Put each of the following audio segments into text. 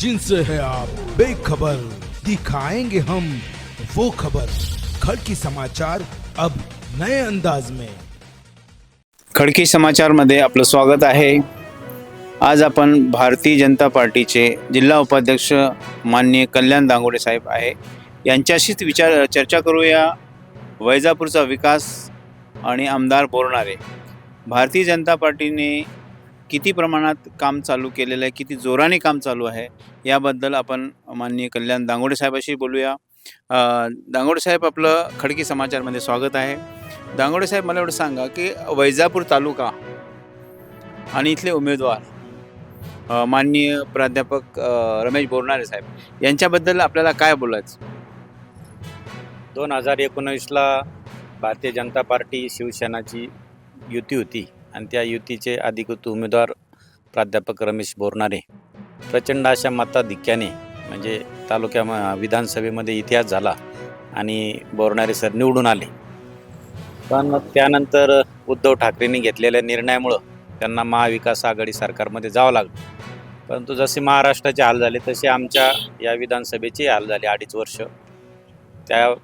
जिनसे है आप। बेखबर। दिखाएंगे हम वो खबर। खड़की समाचार अब नए अंदाज में। खडकी समाचारमध्ये आपलं स्वागत आहे। आज आपण भारतीय जनता पार्टीचे जिल्हा उपाध्यक्ष माननीय कल्याण दांगोडे साहेब आहे। यांच्याशीच विचार चर्चा करूया। वैजापूरचा विकास आणि आमदार बोरणारे भारतीय जनता पार्टीने किती प्रमाणात काम चालू केलेलं आहे किती जोराने काम चालू आहे याबद्दल आपण माननीय कल्याण दांगोडे साहेबाशी बोलूया. दांगोडे साहेब आपलं खडकी समाचारमध्ये स्वागत आहे. दांगोडे साहेब मला एवढं सांगा की वैजापूर तालुका आणि इथले उमेदवार माननीय प्राध्यापक रमेश बोरणारे साहेब यांच्याबद्दल आपल्याला काय बोलायचं? दोन हजार एकोणवीसला भारतीय जनता पार्टी शिवसेनाची युती होती. आणि त्या युतीचे अधिकृत उमेदवार प्राध्यापक रमेश बोरणारे प्रचंड अशा मताधिक्याने म्हणजे तालुक्या म- विधानसभेमध्ये इतिहास झाला आणि बोरणारे सर निवडून आले. पण त्यानंतर उद्धव ठाकरेंनी घेतलेल्या निर्णयामुळं त्यांना महाविकास आघाडी सरकारमध्ये जावं लागलं. परंतु जसे महाराष्ट्राचे हाल झाले तसे आमच्या या विधानसभेचे हाल झाले अडीच वर्ष. त्या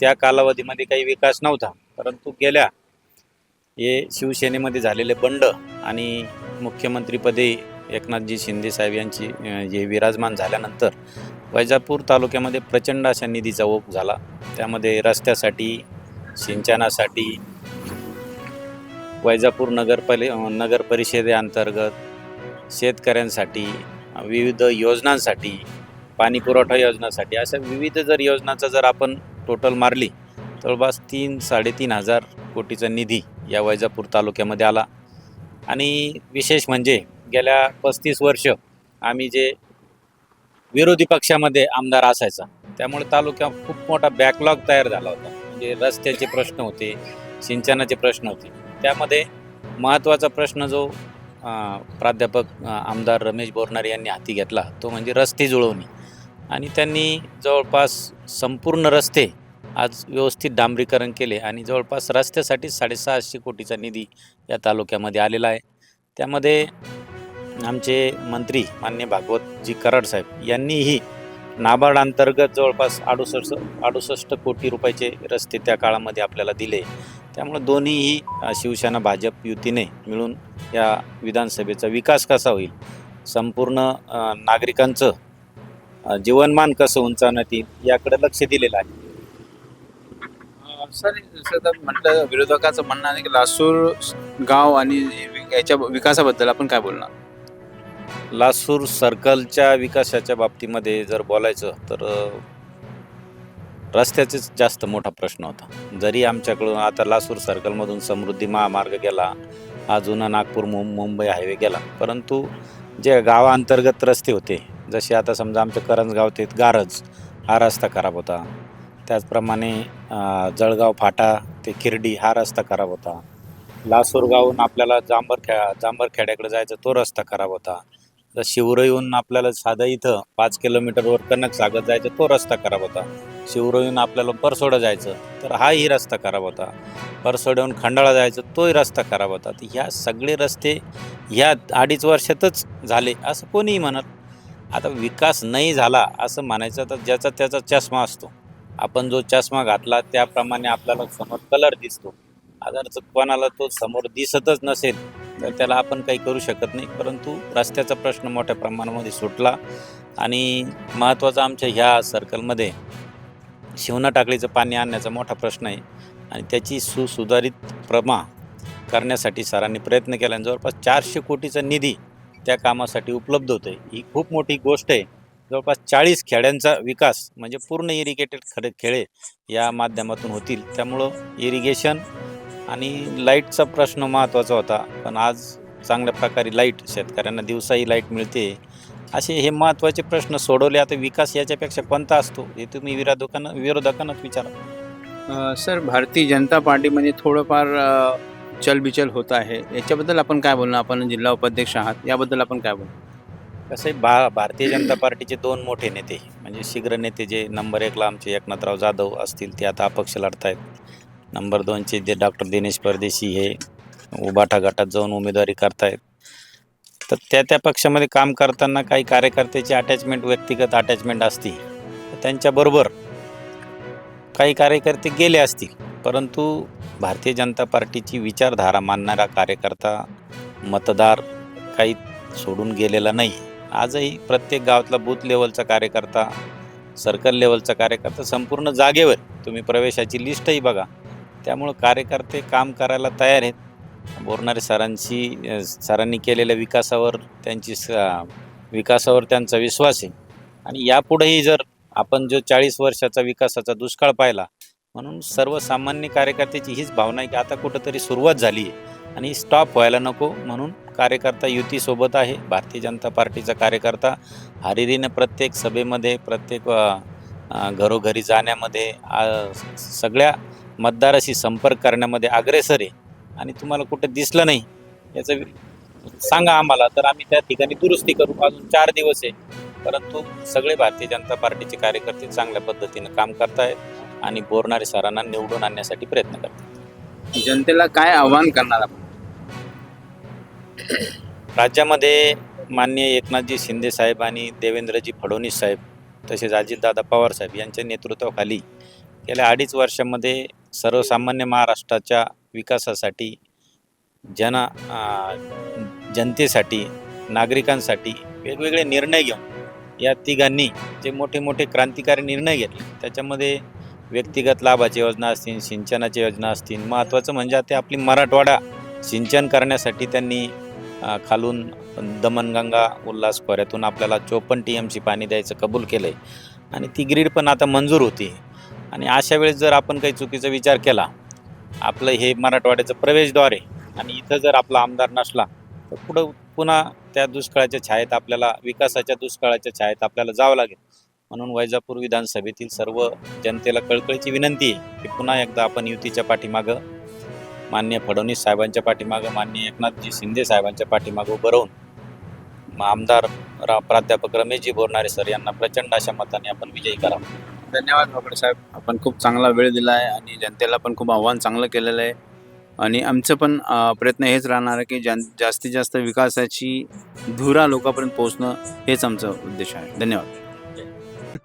त्या कालावधीमध्ये काही विकास नव्हता. परंतु गेल्या हे शिवसेनेमध्ये झालेले बंड आणि मुख्यमंत्रीपदे एकनाथजी शिंदे साहेब यांची जे विराजमान झाल्यानंतर वैजापूर तालुक्यामध्ये प्रचंड अशा निधीचा ओघ झाला. त्यामध्ये रस्त्यासाठी सिंचनासाठी वैजापूर नगरपालि नगर परिषदेअंतर्गत शेतकऱ्यांसाठी विविध योजनांसाठी पाणी पुरवठा योजनासाठी अशा विविध जर योजनांचा जर आपण टोटल मारली जवळपास तीन साडेतीन हजार कोटीचा निधी या वैजापूर तालुक्यामध्ये आला. आणि विशेष म्हणजे गेल्या पस्तीस वर्ष आम्ही जे विरोधी पक्षामध्ये आमदार असायचा त्यामुळे तालुक्यात खूप मोठा बॅकलॉग तयार झाला होता. म्हणजे रस्त्याचे प्रश्न होते सिंचनाचे प्रश्न होते. त्यामध्ये महत्त्वाचा प्रश्न जो प्राध्यापक आमदार रमेश बोरणारे यांनी हाती घेतला तो म्हणजे रस्ते जुळवणी. आणि त्यांनी जवळपास संपूर्ण रस्ते आज व्यवस्थित डांबरीकरण केले आणि जवळपास रस्त्यासाठी साडेसहाशे कोटीचा निधी या तालुक्यामध्ये आलेला आहे. त्यामध्ये आमचे मंत्री मान्य भागवतजी कराड साहेब यांनीही नाबार्ड अंतर्गत जवळपास अडुसष्ट अडुसष्ट कोटी रुपयाचे रस्ते त्या काळामध्ये आपल्याला दिले. त्यामुळे दोन्हीही शिवसेना भाजप युतीने मिळून या विधानसभेचा विकास कसा होईल? संपूर्ण नागरिकांचं जीवनमान कसं उंचावण्यात येईल याकडे लक्ष दिलेलं आहे. सर जसं म्हटलं विरोधकाचं म्हणणं आहे की लासूर गाव आणि याच्या विकासाबद्दल आपण काय बोलणार? लासूर सर्कलच्या विकासाच्या बाबतीमध्ये जर बोलायचं तर अ, रस्त्याचेच जास्त मोठा प्रश्न होता. जरी आमच्याकडून आता लासूर सर्कलमधून समृद्धी महामार्ग गेला हा जुना नागपूर मुं मुंबई हायवे गेला परंतु जे गावाअंतर्गत रस्ते होते जसे आता समजा आमच्या करंजगाव ते गारज हा रस्ता खराब होता. त्याचप्रमाणे जळगाव फाटा ते खिर्डी हा रस्ता खराब होता. लासूरगावहून आपल्याला जांभर खे जांभर खेड्याकडे जायचं तो रस्ता खराब होता. तर शिवरईहून आपल्याला साधं इथं पाच किलोमीटरवर कनक सागत जायचं तो रस्ता खराब होता. शिवरईहून आपल्याला परसोडा जायचं तर हाही रस्ता खराब होता. परसोड्याहून खंडाळा जायचं तोही रस्ता खराब होता. तर ह्या सगळे रस्ते ह्या अडीच वर्षातच झाले असं कोणीही म्हणत. आता विकास नाही झाला असं म्हणायचं तर ज्याचा त्याचा चष्मा असतो. आपण जो चष्मा घातला त्याप्रमाणे आपल्याला समोर कलर दिसतो. अगर जर कोणाला तो समोर दिसतच नसेल तर त्याला आपण काही करू शकत नाही. परंतु रस्त्याचा प्रश्न मोठ्या प्रमाणामध्ये सुटला आणि महत्त्वाचा आमच्या ह्या सर्कलमध्ये शिवना टाकळीचं पाणी आणण्याचा मोठा प्रश्न आहे आणि त्याची सुसुधारित प्रमा करण्यासाठी सरांनी प्रयत्न केला. आणि जवळपास चारशे कोटीचा निधी त्या कामासाठी उपलब्ध होतो आहे ही खूप मोठी गोष्ट आहे. जवळपास चाळीस खेड्यांचा विकास म्हणजे पूर्ण इरिगेटेड खडे खेळे या माध्यमातून होतील. त्यामुळं इरिगेशन आणि लाईटचा प्रश्न महत्त्वाचा होता. पण आज चांगल्या प्रकारे लाइट शेतकऱ्यांना दिवसाही लाइट मिळते. असे हे महत्त्वाचे प्रश्न सोडवले. आता विकास याच्यापेक्षा कोणता असतो? हे तुम्ही विरोधकांना विरोधकांनाच विचारा. सर भारतीय जनता पार्टीमध्ये थोडंफार चलबिचल होत आहे. याच्याबद्दल आपण काय बोलणार? आपण जिल्हा उपाध्यक्ष आहात. याबद्दल आपण काय बोलणार? कसं आहे भा भारतीय जनता पार्टीचे दोन मोठे नेते म्हणजे शीघ्र नेते जे नंबर एकला आमचे एकनाथराव जाधव असतील ते आता अपक्ष लढत आहेत नंबर दोनचे जे डॉक्टर दिनेश परदेशी हे उबाठा गटात जाऊन उमेदवारी करतायत. तर त्या त्या पक्षामध्ये काम करताना काही कार्यकर्त्याची अटॅचमेंट व्यक्तिगत अटॅचमेंट असती. त्यांच्याबरोबर काही कार्यकर्ते गेले असतील परंतु भारतीय जनता पार्टीची विचारधारा मानणारा कार्यकर्ता मतदार काही सोडून गेलेला नाही. आजही प्रत्येक गावातला बूथ लेवलचा कार्यकर्ता सर्कल लेवलचा कार्यकर्ता संपूर्ण जागेवर तुम्ही प्रवेशाची लिस्टही बघा. त्यामुळं कार्यकर्ते काम करायला तयार आहेत. बोरणारे सरांची सरांनी केलेल्या विकासावर त्यांची स विकासावर त्यांचा विश्वास आहे. आणि यापुढेही जर आपण जो चाळीस वर्षाचा विकासाचा दुष्काळ पाहिला म्हणून सर्वसामान्य कार्यकर्त्याची हीच भावना आहे की आता कुठंतरी सुरुवात झाली आहे आणि स्टॉप व्हायला नको म्हणून कार्यकर्ता युतीसोबत आहे. भारतीय जनता पार्टीचा कार्यकर्ता. हरिरीनं प्रत्येक सभेमध्ये प्रत्येक घरोघरी जाण्यामध्ये सगळ्या मतदाराशी संपर्क करण्यामध्ये अग्रेसर आहे. आणि तुम्हाला कुठं दिसलं नाही याचं सांगा आम्हाला. तर आम्ही त्या ठिकाणी दुरुस्ती करू. अजून चार दिवस आहे. परंतु सगळे भारतीय जनता पार्टीचे कार्यकर्ते चांगल्या पद्धतीनं काम करतायत आणि बोरणारे सरांना निवडून आणण्यासाठी प्रयत्न करतात. जनतेला काय आव्हान करणार आपण? राज्यामध्ये माननीय एकनाथजी शिंदे साहेब आणि देवेंद्रजी फडणवीस साहेब तसेच अजितदादा पवार साहेब यांच्या नेतृत्वाखाली गेल्या अडीच वर्षामध्ये सर्वसामान्य महाराष्ट्राच्या विकासासाठी जन जनतेसाठी नागरिकांसाठी वेगवेगळे निर्णय घेऊन या तिघांनी जे मोठे मोठे क्रांतिकारी निर्णय घेतले त्याच्यामध्ये व्यक्तिगत लाभाची योजना असतील सिंचनाची योजना असतील महत्त्वाचं म्हणजे ते आपली मराठवाडा सिंचन करण्यासाठी त्यांनी खालून दमनगंगा उल्हास खोऱ्यातून आपल्याला चोपन्न टी एम सी पाणी द्यायचं कबूल केलं आहे आणि ती ग्रीड पण आता मंजूर होती. आणि अशा वेळेस जर आपण काही चुकीचा विचार केला आपलं हे मराठवाड्याचं प्रवेशद्वार आहे आणि इथं जर आपला आमदार नसला तर पुढं पुन्हा त्या दुष्काळाच्या छायेत आपल्याला विकासाच्या दुष्काळाच्या छायेत आपल्याला जावं लागेल. म्हणून वैजापूर विधानसभेतील सर्व जनतेला कळकळीची विनंती आहे की पुन्हा एकदा आपण युतीच्या पाठीमागं माननीय फडणवीस साहेबांच्या पाठीमागं माननीय एकनाथजी शिंदे साहेबांच्या पाठीमागं उभं राहून म आमदार रा प्राध्यापक रमेशजी बोरणारे सर यांना प्रचंड अशा मताने आपण विजयी करावा धन्यवाद बापडे साहेब. आपण खूप चांगला वेळ दिला आहे आणि जनतेला पण खूप आव्हान चांगलं केलेलं आहे. आणि आमचं पण प्रयत्न हेच राहणार आहे की जन जास्तीत जास्त विकासाची धुरा लोकांपर्यंत पोहोचणं हेच आमचं उद्देश आहे. धन्यवाद.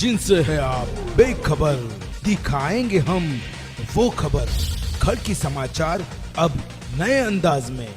जिनसे है आप। बेखबर दिखाएंगे हम वो खबर। खड़ की समाचार अब नए अंदाज में।